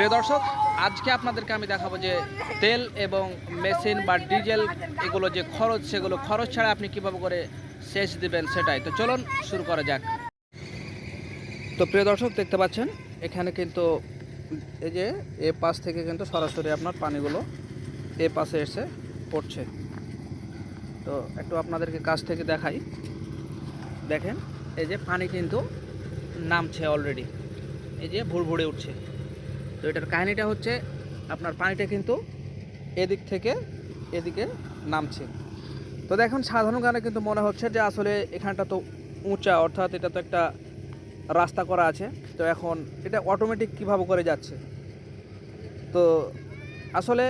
প্রিয় দর্শক, আজকে আপনাদেরকে আমি দেখাবো যে তেল এবং মেশিন বা ডিজেল এগুলো যে খরচ, সেগুলো খরচ ছাড়া আপনি কীভাবে করে সেচ দিবেন সেটাই। তো চলুন শুরু করা যাক। তো প্রিয় দর্শক, দেখতে পাচ্ছেন, এখানে কিন্তু এই যে এ পাশ থেকে কিন্তু সরাসরি আপনার পানিগুলো এ পাশে এসে পড়ছে। তো একটু আপনাদেরকে কাছ থেকে দেখাই। দেখেন, এই যে পানি কিন্তু নামছে অলরেডি এই যে ভুড় ভুড়ে উঠছে। তো এটার কাহিনিটা হচ্ছে আপনার পানিটা কিন্তু এদিক থেকে এদিকে নামছে। তো দেখুন, সাধারণ গানে কিন্তু মনে হচ্ছে যে আসলে এখানটা তো উঁচা, অর্থাৎ এটা তো একটা রাস্তা করা আছে। তো এখন এটা অটোমেটিক কীভাবে করে যাচ্ছে? তো আসলে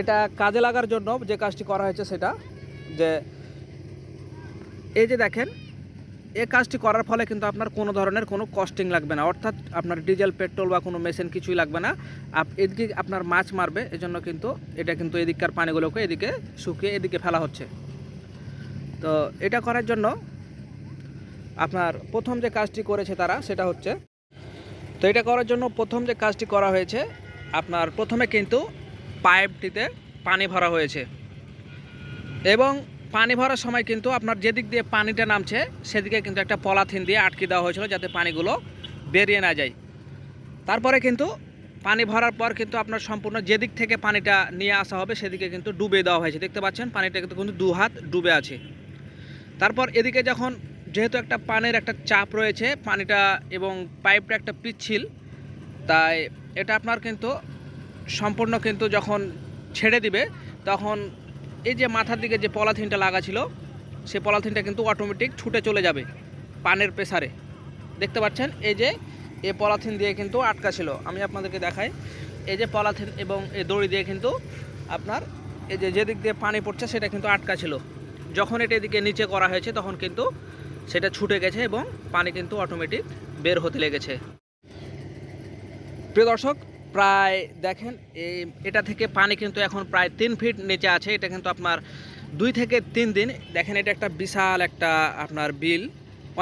এটা কাজে লাগার জন্য যে কাজটি করা হয়েছে সেটা যে এই যে দেখেন এই কাজটি করার ফলে কিন্তু আপনার কোনো ধরনের কোনো কস্টিং লাগবে না। অর্থাৎ আপনার ডিজেল পেট্রোল বা কোনো মেশিন কিছুই লাগবে না। আপ, এদিকে আপনার মাছ মারবে, এজন্য কিন্তু এটা কিন্তু এদিককার পানিগুলোকে এদিকে শুকিয়ে এদিকে ফেলা হচ্ছে। তো এটা করার জন্য আপনার প্রথম যে কাজটি করেছে তারা সেটা হচ্ছে, তো এটা করার জন্য প্রথম যে কাজটি করা হয়েছে, আপনার প্রথমে কিন্তু পাইপটিতে পানি ভরা হয়েছে। এবং পানি ভরার সময় কিন্তু আপনার যেদিক দিয়ে পানিটা নামছে, সেদিকে কিন্তু একটা পলাথিন দিয়ে আটকে দেওয়া হয়েছিল যাতে পানিগুলো বেরিয়ে না যায়। তারপরে কিন্তু পানি ভরার পর কিন্তু আপনার সম্পূর্ণ যেদিক থেকে পানিটা নিয়ে আসা হবে, সেদিকে কিন্তু ডুবে দেওয়া হয়েছে। দেখতে পাচ্ছেন, পানিটা কিন্তু কিন্তু দু হাত ডুবে আছে। তারপর এদিকে যখন যেহেতু একটা পানির একটা চাপ রয়েছে, পানিটা এবং পাইপটা একটা পিচ্ছিল, তাই এটা আপনার কিন্তু সম্পূর্ণ কিন্তু যখন ছেড়ে দিবে, তখন এই যে মাথার দিকে যে পলাথিনটা লাগা ছিল, সে পলাথিনটা কিন্তু অটোমেটিক ছুটে চলে যাবে পানের প্রেসারে দেখতে পাচ্ছেন? এই যে এ পলাথিন দিয়ে কিন্তু আটকা ছিল আমি আপনাদেরকে দেখাই। এই যে পলাথিন এবং এই দড়ি দিয়ে কিন্তু আপনার এই যে যেদিক দিয়ে পানি পড়ছে সেটা কিন্তু আটকা ছিল যখন এটা এদিকে নিচে করা হয়েছে তখন কিন্তু সেটা ছুটে গেছে এবং পানি কিন্তু অটোমেটিক বের হতে লেগেছে। প্রিয় দর্শক প্রায় দেখেন এই এটা থেকে পানি কিন্তু এখন প্রায় তিন ফিট নিচে আছে। এটা কিন্তু আপনার দুই থেকে তিন দিন। দেখেন, এটা একটা বিশাল একটা আপনার বিল।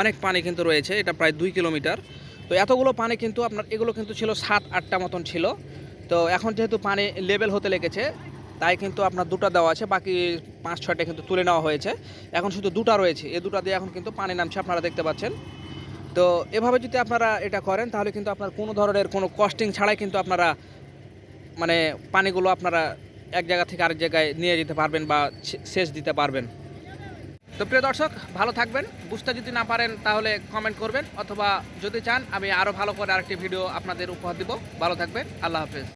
অনেক পানি কিন্তু রয়েছে, এটা প্রায় দুই কিলোমিটার। তো এতগুলো পানি কিন্তু আপনার, এগুলো কিন্তু ছিল সাত, আটটা মতন ছিল। তো এখন যেহেতু পানি লেভেল হতে লেগেছে, তাই কিন্তু আপনার দুটো দেওয়া আছে, বাকি পাঁচ, ছয়টা কিন্তু তুলে নেওয়া হয়েছে। এখন শুধু দুটো রয়েছে এই দুটো দিয়ে এখন কিন্তু পানি নামছে, আপনারা দেখতে পাচ্ছেন। তো এভাবে যদি আপনারা এটা করেন, তাহলে কিন্তু আপনার কোনো ধরনের কোনো কস্টিং ছাড়াই কিন্তু আপনারা মানে পানিগুলো আপনারা এক জায়গা থেকে আরেক জায়গায় নিয়ে যেতে পারবেন বা শেষ সেচ দিতে পারবেন। তো প্রিয় দর্শক, ভালো থাকবেন। বুঝতে যদি না পারেন, তাহলে কমেন্ট করবেন। অথবা যদি চান, আমি আরও ভালো করে আরেকটি ভিডিও আপনাদের উপহার দিব। ভালো থাকবেন। আল্লাহ হাফেজ।